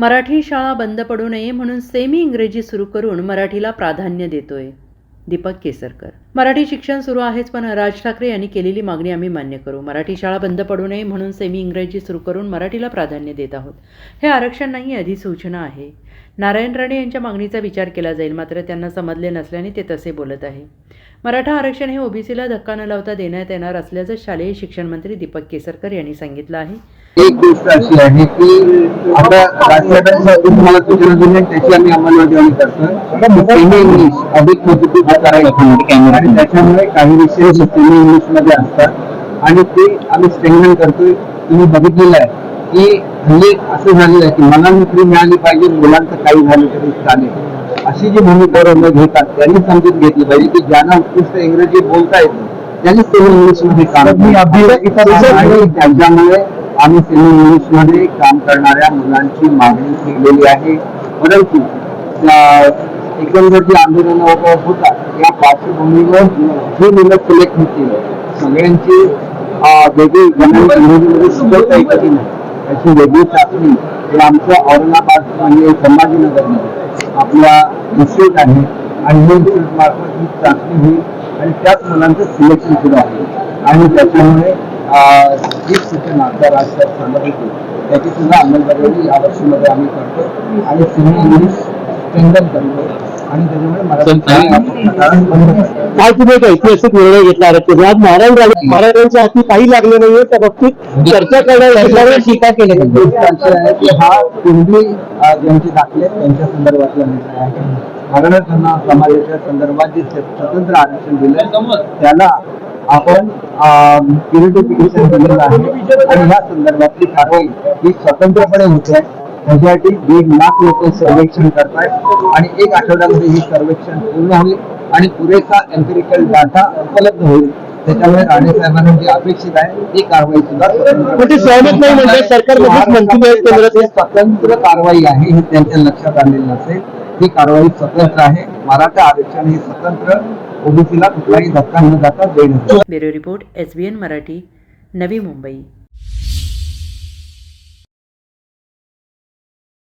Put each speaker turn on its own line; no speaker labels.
मराठी शाळा बंद पडू नये म्हणून सेमी इंग्रजी सुरू करून मराठीला प्राधान्य देतोय. दीपक केसरकर. मराठी शिक्षण सुरू आहेच पण राज ठाकरे यांनी केलेली मागणी आम्ही मान्य करू. मराठी शाळा बंद पडू नये म्हणून सेमी इंग्रजी सुरू करून मराठीला प्राधान्य देत आहोत. हे आरक्षण नाही अधिसूचना आहे. नारायण राणे यांच्या मागणीचा विचार केला जाईल मात्र त्यांना समजले नसल्याने ते तसे बोलत आहे. मराठा आरक्षण हे ओबीसीला धक्का न लावता देण्यात येणार असल्याचं शालेय शिक्षण मंत्री दीपक केसरकर यांनी सांगितलं आहे.
एक गोष्ट अशी आहे की आता सूचना दिली त्याची आम्ही अंमलबजावणी करतो इंग्लिश अधिक आणि त्याच्यामुळे काही विषय इंग्लिशमध्ये असतात. आणि ते आम्ही स्ट्रेंगन करतोय. तुम्ही बघितलेलं आहे की हल्ली असं झालेलं आहे की मला नोकरी मिळाली पाहिजे मुलांचं काही झालं तरी चालेल. अशी जी भूमिका घेतात त्यांनी समजून घेतली पाहिजे की ज्यांना उत्कृष्ट इंग्रजी बोलता येतं त्यांनी सेमी इंग्लिशमध्ये काम त्यांच्यामुळे आम्ही सेमी इंग्लिशमध्ये काम करणाऱ्या मुलांची मागणी केलेली आहे. परंतु एकंदर जे आंदोलन वगैरे होता. या पार्श्वभूमीवर जी मुलं सिलेक्ट होतील. सगळ्यांची वेगळी ज्यांना इंग्रजीमध्ये शिकवता येतं त्याची वेगळी चाचणी हे आमचं औरंगाबाद आणि संभाजीनगरमध्ये आपला इन्स्टिट्यूट आहे. आणि हे इन्स्टिट्यूट मार्फत ही चाचणी होईल. आणि त्याच मुलांचं सिलेक्शन सुद्धा आहे. आणि त्याच्यामुळे जी सूचना त्या राज्यात सांगत होती त्याची सुद्धा अंमलबजावणी या वर्षीमध्ये आम्ही करतो आणि सिव्हिल इंग्लिश स्ट्रेंथन करतो आणि त्याच्यामुळे
आज तुम्ही एक ऐतिहासिक निर्णय घेतला? आरक्षण आज नारायण राणे महाराजांच्या हाती काही लागले नाहीये त्या बाबतीत चर्चा करण्यासाठी टीका केली
हा अ, ज्यांचे दाखले आहेत, त्यांच्या संदर्भातला निर्णय आहे. मराठा समाजाच्या संदर्भात जे स्वतंत्र आरक्षण दिलं. त्याला आपण प्युरिटिफिकेशन दिलेलं आहे. आणि या संदर्भातली कारवाई ही स्वतंत्रपणे होते. त्याच्यासाठी दीड लाख लोक सर्वेक्षण करतायत आणि एक आठवड्यामध्ये हे सर्वेक्षण पूर्ण होईल आणि पुरेसा एम्पिरिकल डाटा उपलब्ध होईल. त्याच्यामुळे राणे साहेबांना जे अपेक्षित आहे ती कारवाई सुद्धा स्वतंत्र-
पण ते सहमत नाही म्हणजे.
ही स्वतंत्र कारवाई आहे हे त्यांच्या लक्षात आलेलं नसेल ही कारवाई स्वतंत्र आहे. मराठा आरक्षण हे स्वतंत्र. ओबीसीला कुठलाही धक्का न जाता देणं.
Bureau report S B N Marathi Navi Mumbai.